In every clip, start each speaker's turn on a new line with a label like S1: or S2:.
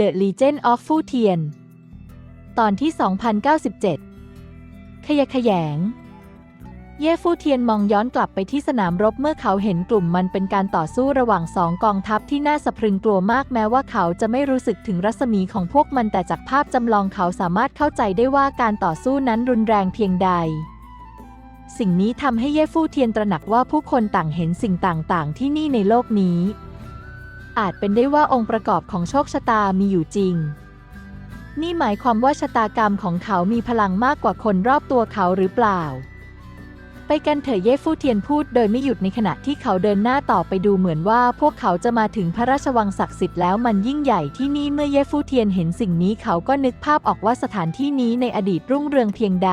S1: The Legend of Fu Tian ตอนที่ 2097 ขยะแขยง เย่ฟูเทียนมองย้อนกลับไปที่สนามรบเมื่อเขาเห็นกลุ่มมันเป็นการต่อสู้ระหว่างสองกองทัพที่น่าสะพรึงกลัวมากแม้ว่าเขาจะไม่รู้สึกถึงรัศมีของพวกมันแต่จากภาพจำลองเขาสามารถเข้าใจได้ว่าการต่อสู้นั้นรุนแรงเพียงใดสิ่งนี้ทำให้เย่ฟู่เทียนตระหนักว่าผู้คนต่างเห็นสิ่งต่าง ๆ ที่นี่ในโลกนี้ อาจเป็นได้ว่าองค์ประกอบของโชคชะตามีอยู่จริง นี่หมายความว่าชะตากรรมของเขามีพลังมากกว่าคนรอบตัวเขาหรือเปล่า ไปกันเถอะเย่ฟู่เทียนพูดโดยไม่หยุดในขณะที่เขาเดินหน้าต่อไปดูเหมือนว่าพวกเขาจะมาถึงพระราชวังศักดิ์สิทธิ์แล้วมันยิ่งใหญ่ที่นี่เมื่อเย่ฟู่เทียนเห็นสิ่งนี้เขาก็นึกภาพออกว่าสถานที่นี้ในอดีตรุ่งเรืองเพียงใด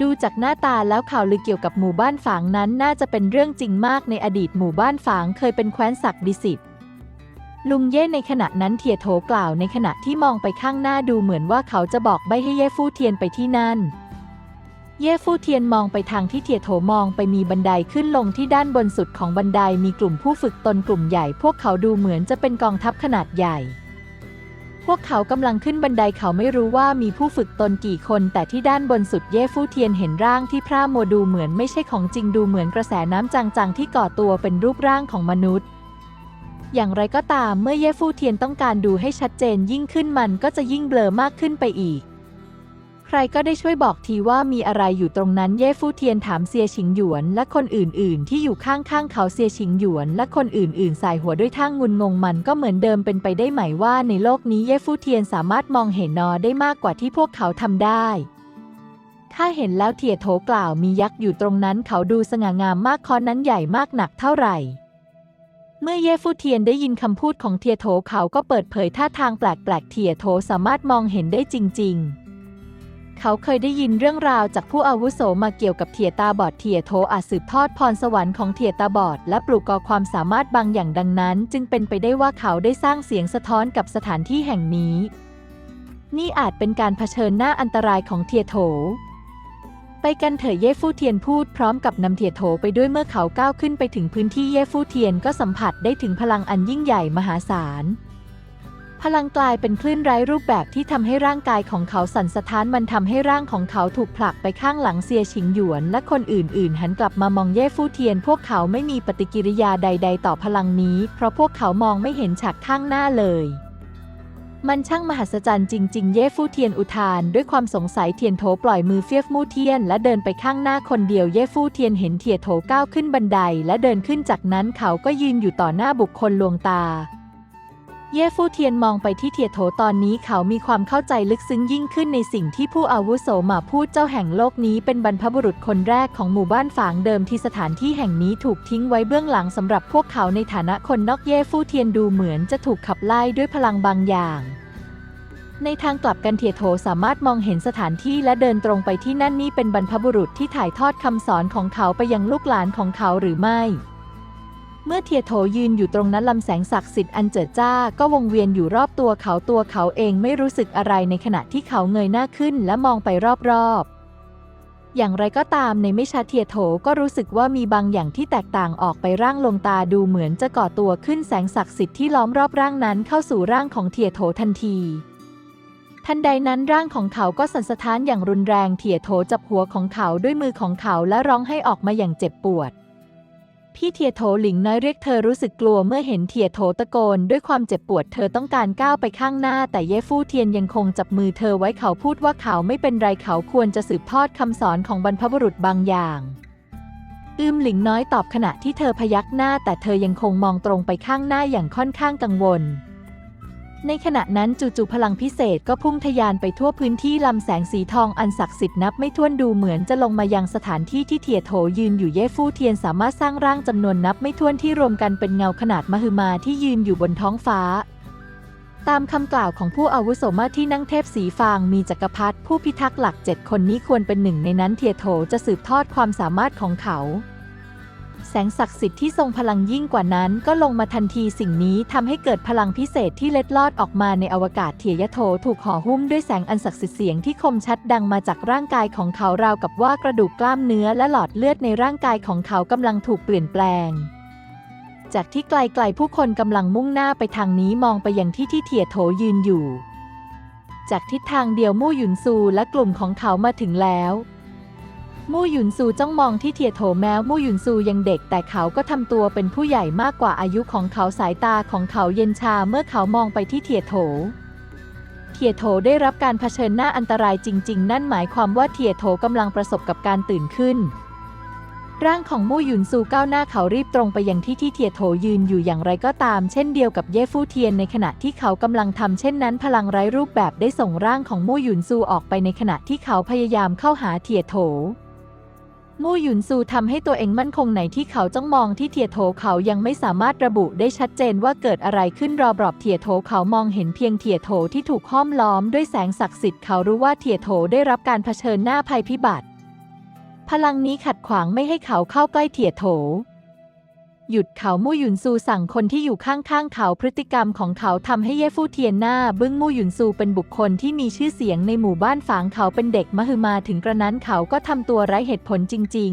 S1: ดูจากหน้าตาแล้วข่าวลือเกี่ยวกับหมู่บ้านฝางนั้นน่าจะเป็นเรื่องจริงมากในอดีตหมู่บ้านฝางเคยเป็นแคว้นศักดิสิทธิ์ลุงเย่ในขณะนั้นเทียโถกล่าวในขณะที่มองไปข้างหน้าดูเหมือนว่าเขาจะบอกใบให้เย่ฟู่เทียนไปที่นั่น เย่ฟู่เทียนมองไปทางที่เทียโถมองไปมีบันไดขึ้นลงที่ด้านบนสุดของบันไดมีกลุ่มผู้ฝึกตนกลุ่มใหญ่ พวกเขาดูเหมือนจะเป็นกองทัพขนาดใหญ่ พวกเขากำลังขึ้นบันไดเขาไม่รู้ว่ามีผู้ฝึกตนกี่คน แต่ที่ด้านบนสุดเย่ฟู่เทียนเห็นร่างที่พร่ามัวดูเหมือนไม่ใช่ของจริงดูเหมือนกระแสน้ำจางๆ ที่ก่อตัวเป็นรูปร่างของมนุษย์ อย่างไรก็ตามเมื่อเย่ฟู่เทียนต้องการดูให้ชัดเจนยิ่งขึ้นมันก็จะยิ่งเบลอมากขึ้นไปอีก ใครก็ได้ช่วยบอกทีว่ามีอะไรอยู่ตรงนั้นเย่ฟู่เทียนถามเซียชิงหยวน และคนอื่น ๆ ที่อยู่ข้างๆเขาเซียชิงหยวน และคนอื่น ๆ สายหัวด้วยท่างงุนงงมันก็เหมือนเดิมเป็นไปได้ไหมว่าในโลกนี้เย่ฟู่เทียนสามารถมองเห็นนอได้มากกว่าที่พวกเขาทำได้ถ้าเห็นแล้วเทียโถกล่าวมียักษ์อยู่ตรงนั้นเขาดูสง่างามมากคอนนั้นใหญ่มากหนักเท่าไหร่เมื่อเย่ฟูเทียนได้ยินคำพูดของเทียโถเขาก็เปิดเผยท่าทางแปลกๆเทียโถสามารถมองเห็นได้จริง ๆ เขาเคยได้ยินเรื่องราวจากผู้อาวุโสมาเกี่ยวกับเทียตาบอดเทียโถอาจสืบทอดพรสวรรค์ของเทียตาบอดและปลูกกอความสามารถบางอย่างดังนั้น จึงเป็นไปได้ว่าเขาได้สร้างเสียงสะท้อนกับสถานที่แห่งนี้ นี่อาจเป็นการเผชิญหน้าอันตรายของเทียโถ ไปกันเถอะเย่ฟู่เทียนพูดพร้อมกับนำเทียโถไปด้วยเมื่อเขาก้าวขึ้นไปถึงพื้นที่เย่ฟู่เทียนก็สัมผัสได้ถึงพลังอันยิ่งใหญ่มหาศาล พลังกลายเป็นคลื่นไร้รูปแบบที่ทำให้ร่างกายของเขาสั่นสะท้านมันทำให้ร่างของเขาถูกผลักไปข้างหลังเซียชิงหยวน และคนอื่นๆ หันกลับมามองเย่ฟู่เทียน พวกเขาไม่มีปฏิกิริยาใด ๆ ต่อพลังนี้ เพราะพวกเขามองไม่เห็นฉากข้างหน้าเลย มันช่างมหัศจรรย์จริง ๆ เย่ฟู่เทียนอุทาน ด้วยความสงสัยเทียนโถปล่อยมือเฟียฟมู่เทียน และเดินไปข้างหน้าคนเดียวเย่ฟู่เทียนเห็นเทียโถก้าวขึ้นบันได และเดินขึ้นจากนั้นเขาก็ยืนอยู่ต่อหน้าบุคคลลวงตา เย่ฟูเทียนมองไปที่เทียโถตอนนี้เขามีความเข้าใจลึกซึ้งยิ่งขึ้นในสิ่งที่ผู้อาวุโสมาพูดเจ้าแห่งโลกนี้เป็นบรรพบุรุษคนแรกของหมู่บ้านฝางเดิมที่สถานที่แห่งนี้ถูกทิ้งไว้เบื้องหลังสำหรับพวกเขาในฐานะคนนอกเย่ฟูเทียนดูเหมือนจะถูกขับไล่ด้วยพลังบางอย่างในทางกลับกันเทียโถสามารถมองเห็นสถานที่และเดินตรงไปที่นั่นนี่เป็นบรรพบุรุษที่ถ่ายทอดคำสอนของเขาไปยังลูกหลานของเขาหรือไม่ เมื่อเทียโถยืนอยู่ตรงนั้นลำแสงศักดิ์สิทธิ์อันเจิดจ้าก็วงเวียนอยู่รอบตัวเขาตัวเขาเองไม่รู้สึกอะไรในขณะที่เขาเงยหน้าขึ้นและมองไปรอบๆ อย่างไรก็ตามในไม่ช้าเทียโถก็รู้สึกว่ามีบางอย่างที่แตกต่างออกไปร่างลงตาดูเหมือนจะก่อตัวขึ้นแสงศักดิ์สิทธิ์ที่ล้อมรอบร่างนั้นเข้าสู่ร่างของเทียโถทันทีทันใดนั้นร่างของเขาก็สั่นสะท้านอย่างรุนแรงเทียโถจับหัวของเขาด้วยมือของเขาและร้องให้ออกมาอย่างเจ็บปวด พี่เทียโถหลิงน้อยเรียกเธอรู้สึกกลัวเมื่อเห็นเทียโถตะโกน ด้วยความเจ็บปวดเธอต้องการก้าวไปข้างหน้า แต่เย่ฟู่เทียนยังคงจับมือเธอไว้เขาพูดว่าเขาไม่เป็นไรเขาควรจะสืบทอดคำสอนของบรรพบุรุษบางอย่างอืมหลิงน้อยตอบขณะที่เธอพยักหน้า แต่เธอยังคงมองตรงไปข้างหน้าอย่างค่อนข้างกังวล ในขณะนั้นจู่ๆพลังพิเศษก็พุ่งทะยานไปทั่วพื้นที่ลำแสงสีทองอันศักดิ์สิทธิ์นับไม่ถ้วนดูเหมือนจะลงมายังสถานที่ที่เทียโถยืนอยู่เย่ฟู่เทียนสามารถสร้างร่างจำนวนนับไม่ถ้วนที่รวมกันเป็นเงาขนาดมหึมาที่ยืนอยู่บนท้องฟ้า ตามคำกล่าวของผู้อาวุโสมากที่นั่งเทพสีฟางมีจักรพรรดิผู้พิทักษ์หลักเจ็ดคนนี้ควรเป็นหนึ่งในนั้นเทียโถจะสืบทอดความสามารถของเขา แสงศักดิ์สิทธิ์ที่ทรงพลังยิ่งกว่านั้นก็ลงมาทันทีสิ่งนี้ทำให้เกิดพลังพิเศษที่เล็ดลอดออกมาในอวกาศเทียยโถถูกห่อหุ้มด้วยแสงอันศักดิ์สิทธิ์เสียงที่คมชัดดังมาจากร่างกายของเขาราวกับว่ากระดูกกล้ามเนื้อและหลอดเลือดในร่างกายของเขากำลังถูกเปลี่ยนแปลงจากที่ไกลๆผู้คนกำลังมุ่งหน้าไปทางนี้มองไปยังที่ที่เถียโถยืนอยู่ จากทิศทางเดียวมู่หยุนซูและกลุ่มของเขามาถึงแล้ว มู่หยุนซูจ้องมองที่เถียโถแม้มู่หยุนซูยังเด็ก แต่เขาก็ทำตัวเป็นผู้ใหญ่มากกว่าอายุของเขาสายตาของเขาเย็นชาเมื่อเขามองไปที่เถียโถ เทียโถได้รับการเผชิญหน้าอันตรายจริง ๆ นั่นหมายความว่าเทียโถกำลังประสบกับการตื่นขึ้น ร่างของมู่หยุนซูก้าวหน้าเขารีบตรงไปยังที่ที่เทียโถยืนอยู่อย่างไรก็ตาม เช่นเดียวกับเย่ฟู่เทียนในขณะที่เขากำลังทำเช่นนั้น พลังไร้รูปแบบได้ส่งร่างของมู่หยุนซูออกไปในขณะที่เขาพยายามเข้าหาเทียโถ มู่หยุนซูทำให้ตัวเองมั่นคงไหนที่เขาจ้องมองที่เทียโถเขายังไม่สามารถระบุได้ชัดเจนว่าเกิดอะไรขึ้นรอบรอบเทียโถเขามองเห็นเพียงเทียโถที่ถูกห้อมล้อมด้วยแสงศักดิ์สิทธิ์เขารู้ว่าเทียโถได้รับการเผชิญหน้าภัยพิบัติ พลังนี้ขัดขวางไม่ให้เขาเข้าใกล้เทียโถ หยุดเขามู่หยุนซูสั่งคนที่อยู่ข้างๆเขาพฤติกรรมของเขาทำให้เย่ฟู่เทียนหน้าบึ้งมู่หยุนซูเป็นบุคคลที่มีชื่อเสียงในหมู่บ้านฝางเขาเป็นเด็กมหึมาถึงกระนั้นเขาก็ทำตัวไร้เหตุผลจริง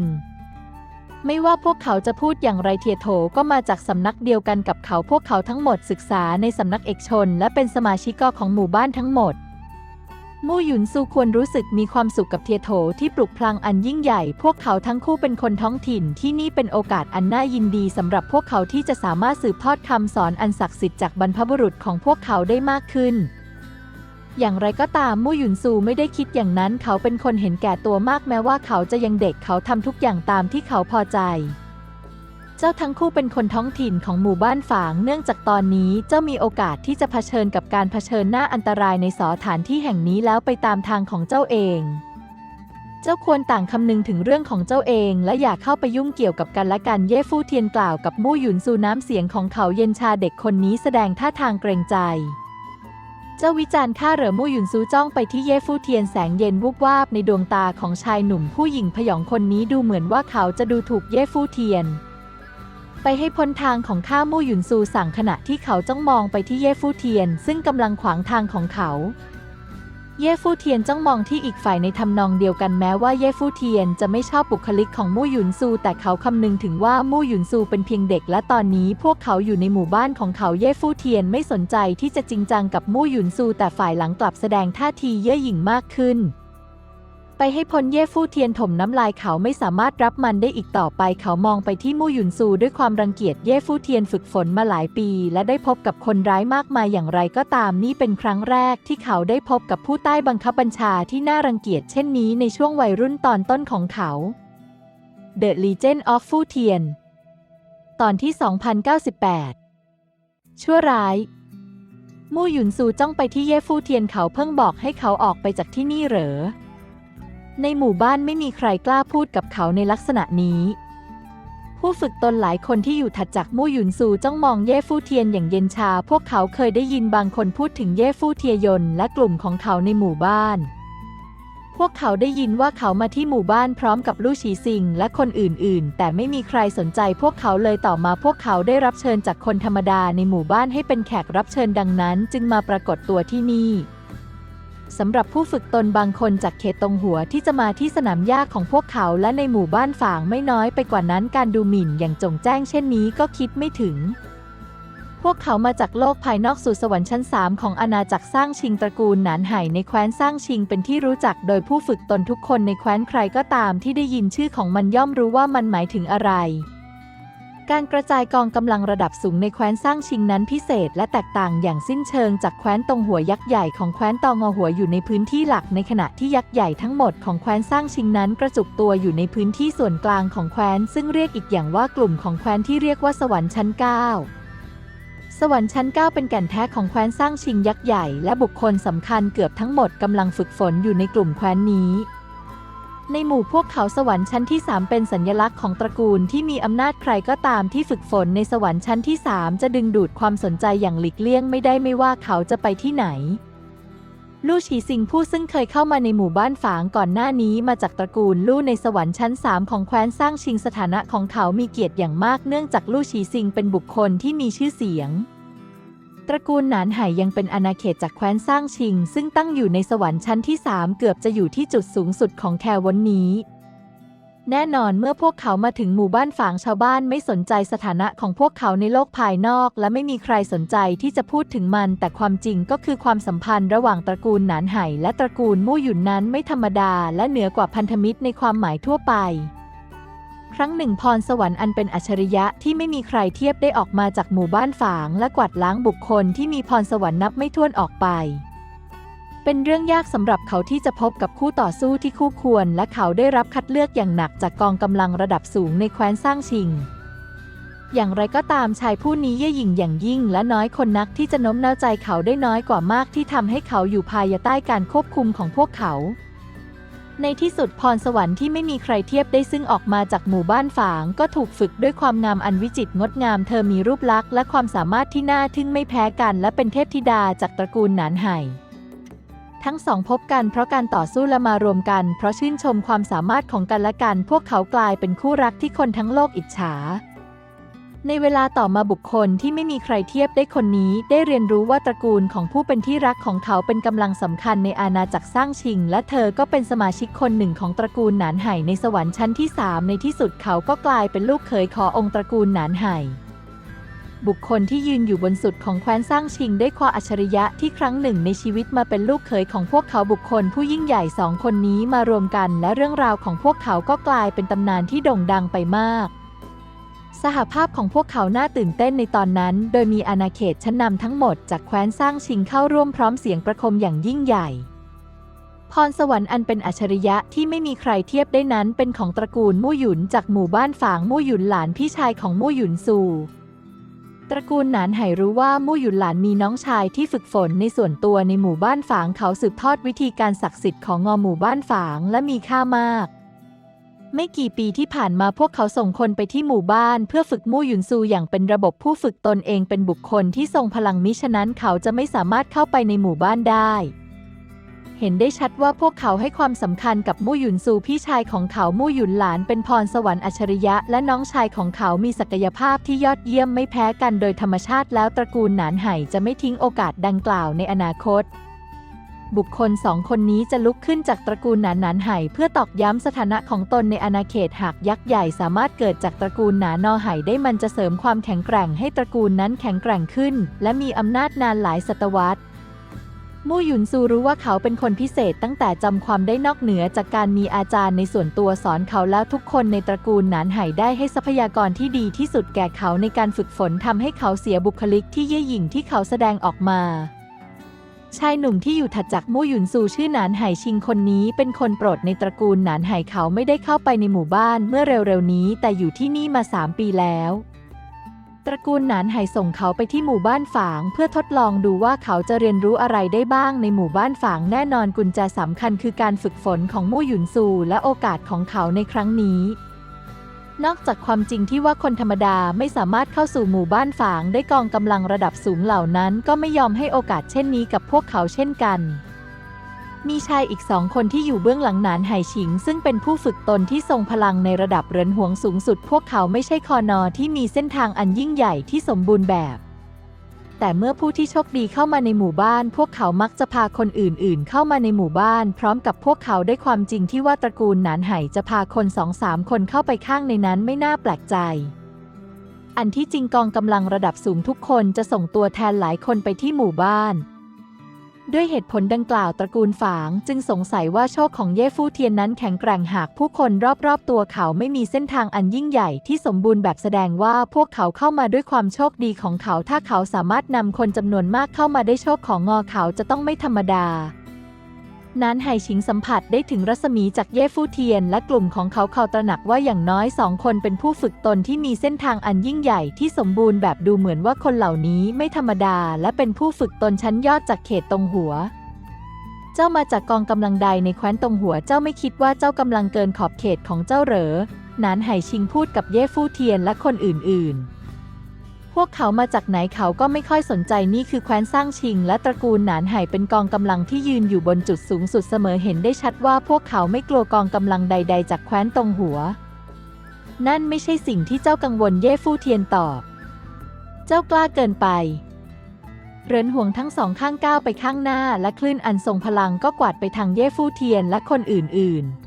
S1: ๆ ไม่ว่าพวกเขาจะพูดอย่างไรเทียโถก็มาจากสำนักเดียวกันกับเขาพวกเขาทั้งหมดศึกษาในสำนักเอกชน และเป็นสมาชิกของหมู่บ้านทั้งหมด มู่หยุนซูควรรู้สึกมีความสุขกับเทียโถที่ปลุกพลังอันยิ่งใหญ่ พวกเขาทั้งคู่เป็นคนท้องถิ่นที่นี่เป็นโอกาสอันน่ายินดีสำหรับพวกเขาที่จะสามารถสืบทอดคำสอนอันศักดิ์สิทธิ์จากบรรพบุรุษของพวกเขาได้มากขึ้น อย่างไรก็ตามมู่หยุนซูไม่ได้คิดอย่างนั้น เขาเป็นคนเห็นแก่ตัวมากแม้ว่าเขาจะยังเด็กเขาทำทุกอย่างตามที่เขาพอใจ เจ้าทั้งคู่เป็นคนท้องถิ่นของหมู่บ้านฝาง เนื่องจากตอนนี้เจ้ามีโอกาสที่จะเผชิญกับการเผชิญหน้าอันตรายในสถานที่แห่งนี้แล้วไปตามทางของเจ้าเอง เจ้าควรต่างคำนึงถึงเรื่องของเจ้าเอง และอย่าเข้าไปยุ่งเกี่ยวกับกันและกันเย่ฟู่เทียนกล่าวกับมู่หยุนซูน้ำเสียงของเขาเย็นชาเด็กคนนี้แสดงท่าทางเกรงใจเจ้าวิจารณ์ข้าเหรอมู่หยุนซูจ้องไปที่เย่ฟู่เทียนแสงเย็นวุบวาบในดวงตาของชายหนุ่มผู้หญิงพยองคนนี้ดูเหมือนว่าเขาจะดูถูกเย่ฟู่เทียน ไปให้พ้นทางของข้ามู่หยุนซูสั่งขณะที่เขาจ้องมองไปที่เย่ฟู่เทียน ซึ่งกำลังขวางทางของเขา เย่ฟู่เทียนจ้องมองที่อีกฝ่ายในทำนองเดียวกันแม้ว่าเย่ฟู่เทียนจะไม่ชอบบุคลิกของมู่หยุนซู แต่เขาคำนึงถึงว่ามู่หยุนซูเป็นเพียงเด็ก และตอนนี้พวกเขาอยู่ในหมู่บ้านของเขาเย่ฟู่เทียนไม่สนใจที่จะจริงจังกับมู่หยุนซู แต่ฝ่ายหลังกลับแสดงท่าทีเย่อหยิ่งมากขึ้น ไปให้พ้นเย่ฟู่เทียนถมน้ำลายเขาไม่สามารถรับมันได้อีกต่อไป เขามองไปที่มู่หยุนซูด้วยความรังเกียจเย่ฟู่เทียนฝึกฝนมาหลายปี และได้พบกับคนร้ายมากมายอย่างไรก็ตามนี่เป็นครั้งแรกที่เขาได้พบกับผู้ใต้บังคับบัญชาที่น่ารังเกียจเช่นนี้ในช่วงวัยรุ่นตอนต้นของเขา The Legend of ฟู่เทียน ตอนที่ 2098 ชั่วร้ายมู่หยุนซูจ้องไปที่เย่ฟู่เทียนเขาเพิ่งบอกให้เขาออกไปจากที่นี่เหรอ ในหมู่บ้านไม่มีใครกล้าพูดกับเขาในลักษณะนี้ ผู้ฝึกตนหลายคนที่อยู่ถัดจากมู่หยุนซูจ้องมองเย่ฟู่เทียนอย่างเย็นชา พวกเขาเคยได้ยินบางคนพูดถึงเย่ฟู่เทียยนและกลุ่มของเขาในหมู่บ้าน พวกเขาได้ยินว่าเขามาที่หมู่บ้านพร้อมกับลู่ฉีซิงและคนอื่นๆ แต่ไม่มีใครสนใจพวกเขาเลยต่อมาพวกเขาได้รับเชิญจากคนธรรมดาในหมู่บ้านให้เป็นแขกรับเชิญดังนั้น จึงมาปรากฏตัวที่นี่ สำหรับผู้ฝึกตนบางคนจากเขตตรงหัวที่จะมาที่สนามหญ้าของพวกเขาและในหมู่บ้านฝางไม่น้อยไปกว่านั้นการดูหมิ่นอย่างจงแจ้งเช่นนี้ก็คิดไม่ถึง พวกเขามาจากโลกภายนอกสู่สวรรค์ชั้นสามของอาณาจักรสร้างชิงตระกูลหนานไห่ในแคว้นสร้างชิงเป็นที่รู้จักโดยผู้ฝึกตนทุกคนในแคว้นใครก็ตามที่ได้ยินชื่อของมันย่อมรู้ว่ามันหมายถึงอะไร การกระจายกองกำลังระดับสูงในแคว้นสร้างชิงนั้นพิเศษและแตกต่างอย่างสิ้นเชิงจากแคว้นตรงหัวยักษ์ใหญ่ของแคว้นตองอหัวอยู่ในพื้นที่หลักในขณะที่ยักษ์ใหญ่ทั้งหมดของแคว้นสร้างชิงนั้นกระจุกตัวอยู่ในพื้นที่ส่วนกลางของแคว้น ซึ่งเรียกอีกอย่างว่ากลุ่มของแคว้นที่เรียกว่าสวรรค์ชั้น 9สวรรค์ชั้น 9 เป็นแก่นแท้ของแคว้นสร้างชิงยักษ์ใหญ่และบุคคลสำคัญเกือบทั้งหมดกำลังฝึกฝนอยู่ในกลุ่มแคว้นนี้ ในหมู่พวกเขาสวรรค์ชั้นที่ 3 เป็นสัญลักษณ์ของตระกูลที่มีอำนาจใครก็ตามที่ฝึกฝนในสวรรค์ชั้นที่ 3 จะดึงดูดความสนใจอย่างหลีกเลี่ยงไม่ได้ไม่ว่าเขาจะไปที่ไหน ลู่ฉีซิงผู้ซึ่งเคยเข้ามาในหมู่บ้านฝางก่อนหน้านี้มาจากตระกูลลู่ในสวรรค์ชั้น 3 ของแคว้นสร้างชิงสถานะของเขามีเกียรติอย่างมากเนื่องจากลู่ฉีซิงเป็นบุคคลที่มีชื่อเสียง ตระกูลหนานไห่ยังเป็นอาณาเขตจากแคว้นสร้างชิง ซึ่งตั้งอยู่ในสวรรค์ชั้นที่ 3 เกือบจะอยู่ที่จุดสูงสุดของแควนนี้ แน่นอนเมื่อพวกเขามาถึงหมู่บ้านฝางชาวบ้านไม่สนใจสถานะของพวกเขาในโลกภายนอก และไม่มีใครสนใจที่จะพูดถึงมัน แต่ความจริงก็คือความสัมพันธ์ระหว่างตระกูลหนานไห่และตระกูลมู่หยุนนั้นไม่ธรรมดา และเหนือกว่าพันธมิตรในความหมายทั่วไป ครั้งหนึ่งพรสวรรค์อันเป็นอัจฉริยะที่ไม่มีใครเทียบได้ออกมาจากหมู่บ้านฝาง และกวาดล้างบุคคลที่มีพรสวรรค์นับไม่ถ้วนออกไป เป็นเรื่องยากสำหรับเขาที่จะพบกับคู่ต่อสู้ที่คู่ควร และเขาได้รับคัดเลือกอย่างหนักจากกองกำลังระดับสูงในแคว้นสร้างชิง อย่างไรก็ตามชายผู้นี้เย่หยิ่งอย่างยิ่ง และน้อยคนนักที่จะโน้มน้าวใจเขาได้น้อยกว่ามากที่ทำให้เขาอยู่ภายใต้การควบคุมของพวกเขา ในที่สุดพรสวรรค์ที่ไม่มีใครเทียบได้ซึ่งออกมาจากหมู่บ้านฝาง ก็ถูกฝึกด้วยความงามอันวิจิตรงดงาม เธอมีรูปลักษณ์และความสามารถที่น่าทึ่งไม่แพ้กัน และเป็นเทพธิดาจากตระกูลหนานไห่ทั้งสองพบกันเพราะการต่อสู้และมารวมกัน เพราะชื่นชมความสามารถของกันและกัน พวกเขากลายเป็นคู่รักที่คนทั้งโลกอิจฉา ในเวลาต่อมาบุคคลที่ไม่มีใครเทียบได้คนนี้ ได้เรียนรู้ว่าตระกูลของผู้เป็นที่รักของเขาเป็นกำลังสำคัญในอาณาจักรสร้างชิง และเธอก็เป็นสมาชิกคนหนึ่งของตระกูลหนานไห่ในสวรรค์ชั้นที่สามในที่สุดเขาก็กลายเป็นลูกเขยขอองค์ตระกูลหนานไห่บุคคลที่ยืนอยู่บนสุดของแคว้นสร้างชิงได้ความอัจฉริยะที่ครั้งหนึ่งในชีวิตมาเป็นลูกเขยของพวกเขาบุคคลผู้ยิ่งใหญ่สองคนนี้มารวมกัน และเรื่องราวของพวกเขาก็กลายเป็นตำนานที่โด่งดังไปมาก สหภาพของพวกเขาน่าตื่นเต้นในตอนนั้น โดยมีอาณาเขตชั้นนำทั้งหมดจากแคว้นสร้างชิงเข้าร่วมพร้อมเสียงประคมอย่างยิ่งใหญ่ พรสวรรค์อันเป็นอัจฉริยะที่ไม่มีใครเทียบได้นั้นเป็นของตระกูลมู่หยุนจากหมู่บ้านฝางมู่หยุนหลานพี่ชายของมู่หยุนซูตระกูลหนานไห่รู้ว่ามู่หยุนหลานมีน้องชายที่ฝึกฝนในส่วนตัวในหมู่บ้านฝางเขาสืบทอดวิธีการศักดิ์สิทธิ์ของงอหมู่บ้านฝางและมีค่ามาก ไม่กี่ปีที่ผ่านมาพวกเขาส่งคนไปที่หมู่บ้าน เพื่อฝึกมู่หยุนซูอย่างเป็นระบบผู้ฝึกตนเองเป็นบุคคลที่ทรงพลังมิฉะนั้นเขาจะไม่สามารถเข้าไปในหมู่บ้านได้ เห็นได้ชัดว่าพวกเขาให้ความสำคัญกับมู่หยุนซูพี่ชายของเขามู่หยุนหลานเป็นพรสวรรค์อัจฉริยะ และน้องชายของเขามีศักยภาพที่ยอดเยี่ยมไม่แพ้กันโดยธรรมชาติแล้วตระกูลหนานไห่จะไม่ทิ้งโอกาสดังกล่าวในอนาคต บุคคลสองคนนี้จะลุกขึ้นจากตระกูลหนานหนานไห่เพื่อตอกย้ำสถานะของตนในอาณาเขตหากยักษ์ใหญ่สามารถเกิดจากตระกูลหนานอไห่ได้มันจะเสริมความแข็งแกร่งให้ตระกูลนั้นแข็งแกร่งขึ้น และมีอำนาจนานหลายศตวรรษมู่หยุนซูรู้ว่าเขาเป็นคนพิเศษตั้งแต่จำความได้นอกเหนือจากการมีอาจารย์ในส่วนตัวสอนเขาแล้วทุกคนในตระกูลหนานไห่ได้ให้ทรัพยากรที่ดีที่สุดแก่เขาในการฝึกฝนทำให้เขาเสียบุคลิกที่เย่อหยิ่งที่เขาแสดงออกมา ชายหนุ่มที่อยู่ถัดจากมู่หยุนซูชื่อหนานไห่ชิงคนนี้เป็นคนโปรดในตระกูลหนานไห่เขาไม่ได้เข้าไปในหมู่บ้านเมื่อเร็วๆนี้ แต่อยู่ที่นี่มาสามปีแล้ว ตระกูลหนานไห่ส่งเขาไปที่หมู่บ้านฝาง เพื่อทดลองดูว่าเขาจะเรียนรู้อะไรได้บ้างในหมู่บ้านฝางแน่นอนกุญแจสำคัญคือการฝึกฝนของมู่หยุนซูและโอกาสของเขาในครั้งนี้ นอกจากความจริงที่ว่าคนธรรมดาไม่สามารถเข้าสู่หมู่บ้านฝางได้กองกำลังระดับสูงเหล่านั้น ก็ไม่ยอมให้โอกาสเช่นนี้กับพวกเขาเช่นกัน มีชายอีกสองคนที่อยู่เบื้องหลังหนานไห่ฉิง ซึ่งเป็นผู้ฝึกตนที่ทรงพลังในระดับเรือนหวงสูงสุด พวกเขาไม่ใช่คอนอที่มีเส้นทางอันยิ่งใหญ่ที่สมบูรณ์แบบ แต่เมื่อผู้ที่โชคดีเข้ามาในหมู่บ้าน พวกเขามักจะพาคนอื่นๆ เข้ามาในหมู่บ้าน พร้อมกับพวกเขาได้ความจริงที่ว่าตระกูลหนานไห่จะพาคนสองสามคนเข้าไปข้างในนั้นไม่น่าแปลกใจ อันที่จริงกองกำลังระดับสูงทุกคนจะส่งตัวแทนหลายคนไปที่หมู่บ้าน ด้วยเหตุผลดังกล่าวตระกูลฝาง จึงสงสัยว่าโชคของเย่ฟู่เทียนนั้นแข็งแกร่งหากผู้คนรอบๆตัวเขาไม่มีเส้นทางอันยิ่งใหญ่ที่สมบูรณ์แบบแสดงว่าพวกเขาเข้ามาด้วยความโชคดีของเขาถ้าเขาสามารถนำคนจำนวนมากเข้ามาได้โชคของงอเขาจะต้องไม่ธรรมดา นั้นไห่ชิงสัมผัสได้ถึงรัศมีจากเย่ฟู่เทียน และกลุ่มของเขาเขาตระหนักว่าอย่างน้อยสองคนเป็นผู้ฝึกตนที่มีเส้นทางอันยิ่งใหญ่ที่สมบูรณ์แบบดูเหมือนว่าคนเหล่านี้ไม่ธรรมดา และเป็นผู้ฝึกตนชั้นยอดจากเขตตรงหัว เจ้ามาจากกองกำลังใดในแคว้นตรงหัวเจ้าไม่คิดว่าเจ้ากำลังเกินขอบเขตของเจ้าเหรอนานไห่ชิงพูดกับเย่ฟู่เทียนและคนอื่นๆ พวกเขามาจากไหนเขาก็ไม่ค่อยสนใจนี่คือแคว้นสร้างชิง และตระกูลหนานไห่เป็นกองกำลังที่ยืนอยู่บนจุดสูงสุดเสมอเห็นได้ชัดว่าพวกเขาไม่กลัวกองกำลังใด ๆ จากแคว้นตรงหัว นั่นไม่ใช่สิ่งที่เจ้ากังวลเย่ฟู่เทียนตอบ เจ้ากล้าเกินไปเรินห่วงทั้งสองข้างก้าวไปข้างหน้า และคลื่นอันทรงพลังก็กวาดไปทางเย่ฟู่เทียนและคนอื่นๆ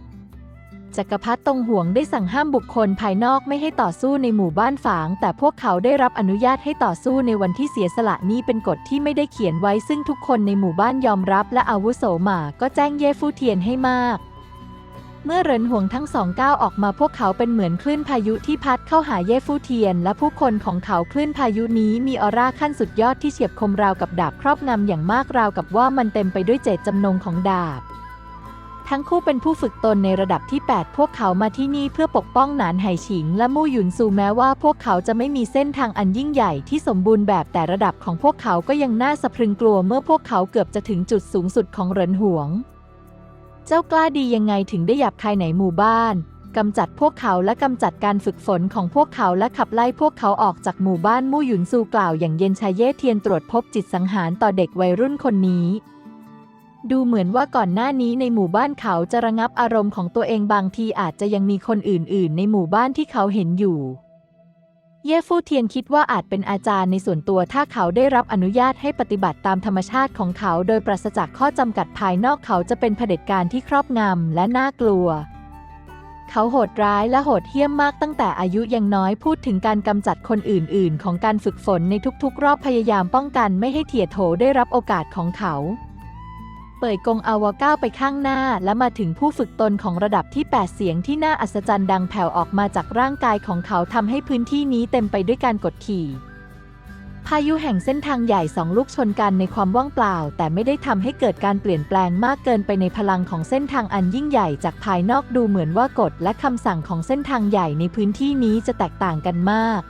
S1: จักรพรรดิตงห่วงได้สั่งห้ามบุคคลภายนอกไม่ให้ต่อสู้ในหมู่บ้านฝาง แต่พวกเขาได้รับอนุญาตให้ต่อสู้ในวันที่เสียสละนี้เป็นกฎที่ไม่ได้เขียนไว้ซึ่งทุกคนในหมู่บ้านยอมรับและอาวุโสหมาก็แจ้งเย่ฟู่เทียนให้มาก เมื่อเรินห่วงทั้งสองก้าวออกมาพวกเขาเป็นเหมือนคลื่นพายุที่พัดเข้าหาเย่ฟู่เทียน และผู้คนของเขาคลื่นพายุนี้มีออร่าขั้นสุดยอดที่เฉียบคมราวกับดาบครอบงำอย่างมากราวกับว่ามันเต็มไปด้วยเจตจำนงของดาบ ทั้งคู่เป็นผู้ฝึกตนในระดับที่ 8 พวกเขามาที่นี่เพื่อปกป้องหนานไหฉิง และมู่หยุนซูแม้ว่าพวกเขาจะไม่มีเส้นทางอันยิ่งใหญ่ที่สมบูรณ์แบบแต่ระดับของพวกเขาก็ยังน่าสะพรึงกลัวเมื่อพวกเขาเกือบจะถึงจุดสูงสุดของเหรินหวง เจ้ากล้าดียังไงถึงได้หยับคายไหนหมู่บ้านกำจัดพวกเขาและกำจัดการฝึกฝนของพวกเขาและขับไล่พวกเขาออกจากหมู่บ้านมู่หยุนซูกล่าวอย่างเย็นชายเย่เทียนตรวจพบจิตสังหารต่อเด็กวัยรุ่นคนนี้ ดูเหมือนว่าก่อนหน้านี้ในหมู่บ้านเขาจะระงับอารมณ์ของตัวเองบางทีอาจจะยังมีคนอื่น ๆ ในหมู่บ้านที่เขาเห็นอยู่ เย่ฟู่เทียนคิดว่าอาจเป็นอาจารย์ในส่วนตัวถ้าเขาได้รับอนุญาตให้ปฏิบัติตามธรรมชาติของเขา โดยปราศจากข้อจำกัดภายนอกเขาจะเป็นเผด็จการที่ครอบงำและน่ากลัว เขาโหดร้ายและโหดเหี้ยมมากตั้งแต่อายุยังน้อยพูดถึงการกำจัดคนอื่น ๆ ของการฝึกฝนในทุก ๆ รอบพยายามป้องกันไม่ให้เถียโถได้รับโอกาสของเขา เปิดกงอาวาก้าวไปข้างหน้า และมาถึงผู้ฝึกตนของระดับที่ 8 เสียงที่น่าอัศจรรย์ดังแผ่วออกมาจากร่างกายของเขาทำให้พื้นที่นี้เต็มไปด้วยการกดขี่ พายุแห่งเส้นทางใหญ่สองลูกชนกันในความว่างเปล่า แต่ไม่ได้ทำให้เกิดการเปลี่ยนแปลงมากเกินไปในพลังของเส้นทางอันยิ่งใหญ่จากภายนอกดูเหมือนว่ากฎและคำสั่งของเส้นทางใหญ่ในพื้นที่นี้จะแตกต่างกันมาก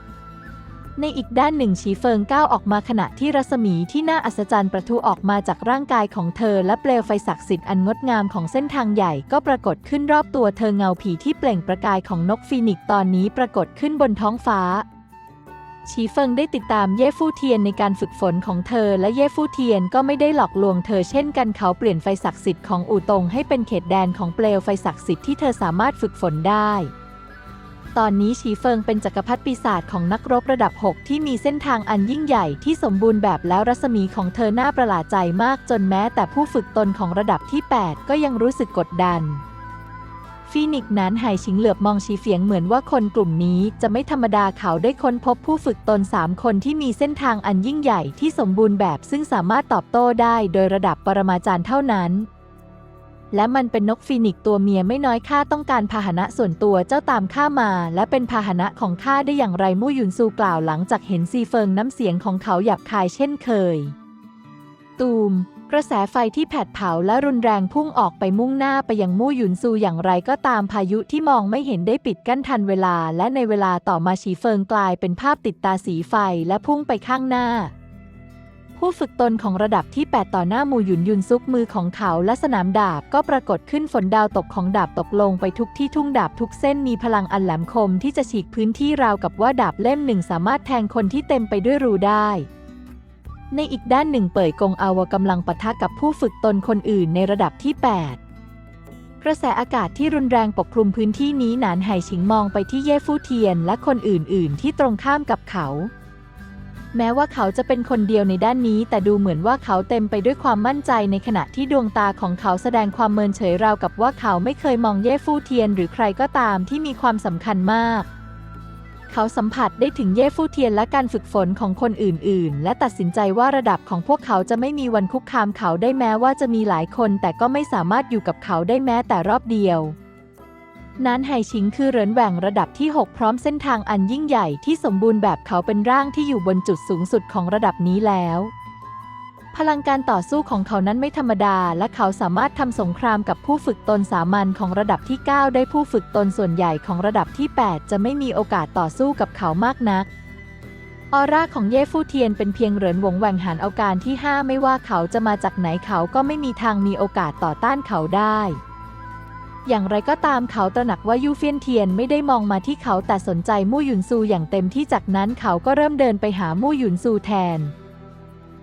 S1: ในอีกด้านหนึ่งฉีเฟิงก้าวออกมาขณะที่รัศมีที่น่าอัศจรรย์ประทุออกมาจากร่างกายของเธอ และเปลวไฟศักดิ์สิทธิ์อันงดงามของเส้นทางใหญ่ก็ปรากฏขึ้นรอบตัวเธอเงาผีที่เปล่งประกายของนกฟีนิกซ์ตอนนี้ปรากฏขึ้นบนท้องฟ้าชีเฟิงได้ติดตามเย่ฟู่เทียนในการฝึกฝนของเธอ และเย่ฟู่เทียนก็ไม่ได้หลอกลวงเธอเช่นกันเขาเปลี่ยนไฟศักดิ์สิทธิ์ของอู่ตงให้เป็นเขตแดนของเปลวไฟศักดิ์สิทธิ์ที่เธอสามารถฝึกฝนได้ ตอนนี้ชีเฟิงเป็นจักรพรรดิปีศาจของนักรบระดับ 6 ที่มีเส้นทางอันยิ่งใหญ่ที่สมบูรณ์แบบแล้วรัศมีของเธอน่าประหลาดใจมากจนแม้แต่ผู้ฝึกตนของระดับที่ 8 ก็ยังรู้สึกกดดัน ฟีนิกซ์นั้นหายชิงเหลือบมองชีเฟียงเหมือนว่าคนกลุ่มนี้จะไม่ธรรมดาเขาได้ค้นพบผู้ฝึกตน 3 คนที่มีเส้นทางอันยิ่งใหญ่ที่สมบูรณ์แบบซึ่งสามารถตอบโต้ได้โดยระดับปรมาจารย์เท่านั้น และมันเป็นนกฟีนิกตัวเมียไม่น้อยข้าต้องการพาหนะส่วนตัวเจ้าตามข้ามา และเป็นพาหนะของข้าได้อย่างไรมู่หยุนซูกล่าวหลังจากเห็นซีเฟิงน้ำเสียงของเขาหยาบคายเช่นเคย ตูม กระแสไฟที่แผดเผาและรุนแรงพุ่งออกไปมุ่งหน้าไปยังมู่หยุนซูอย่างไรก็ตามพายุที่มองไม่เห็นได้ปิดกั้นทันเวลา และในเวลาต่อมาฉีเฟิงกลายเป็นภาพติดตาสีไฟและพุ่งไปข้างหน้า ผู้ฝึกตนของระดับที่ 8 ต่อหน้าหมู่หยุนยุนซุกมือของเขาและสนามดาบก็ปรากฏขึ้นฝนดาวตกของดาบตกลงไปทุกที่ทุ่งดาบทุกเส้นมีพลังอันแหลมคมที่จะฉีกพื้นที่ราวกับว่าดาบเล่มหนึ่งสามารถแทงคนที่เต็มไปด้วยรูได้ในอีกด้านหนึ่งเป่ยกงอาวกำลังปะทะกับผู้ฝึกตนคนอื่นในระดับที่ 8 กระแสอากาศที่รุนแรงปกคลุมพื้นที่นี้หนานไห่ฉิงมองไปที่เย่ฟู่เทียนและคนอื่น ๆ ที่ตรงข้ามกับเขา แม้ว่าเขาจะเป็นคนเดียวในด้านนี้ แต่ดูเหมือนว่าเขาเต็มไปด้วยความมั่นใจในขณะที่ดวงตาของเขาแสดงความเมินเฉยราวกับว่าเขาไม่เคยมองเย่ฟู่เทียนหรือใครก็ตามที่มีความสำคัญมาก เขาสัมผัสได้ถึงเย่ฟู่เทียนและการฝึกฝนของคนอื่น ๆ และตัดสินใจว่าระดับของพวกเขาจะไม่มีวันคุกคามเขาได้แม้ว่าจะมีหลายคน แต่ก็ไม่สามารถอยู่กับเขาได้แม้แต่รอบเดียว นานไห่ชิงคือเหรินแหว่งระดับที่ 6 พร้อมเส้นทางอันยิ่งใหญ่ที่สมบูรณ์แบบเขาเป็นร่างที่อยู่บนจุดสูงสุดของระดับนี้แล้ว พลังการต่อสู้ของเขานั้นไม่ธรรมดา และเขาสามารถทำสงครามกับผู้ฝึกตนสามัญของระดับที่ 9 ได้ผู้ฝึกตนส่วนใหญ่ของระดับที่ 8 จะไม่มีโอกาสต่อสู้กับเขามากนักออร่าของเย่ฟู่เทียนเป็นเพียงเหรินหวงแหว่งหานเอาการที่ 5 ไม่ว่าเขาจะมาจากไหนเขาก็ไม่มีทางมีโอกาสต่อต้านเขาได้ อย่างไรก็ตามเขาตระหนักว่ายูเฟียนเทียนไม่ได้มองมาที่เขาแต่สนใจมู่หยุนซูอย่างเต็มที่จากนั้นเขาก็เริ่มเดินไปหามู่หยุนซูแทน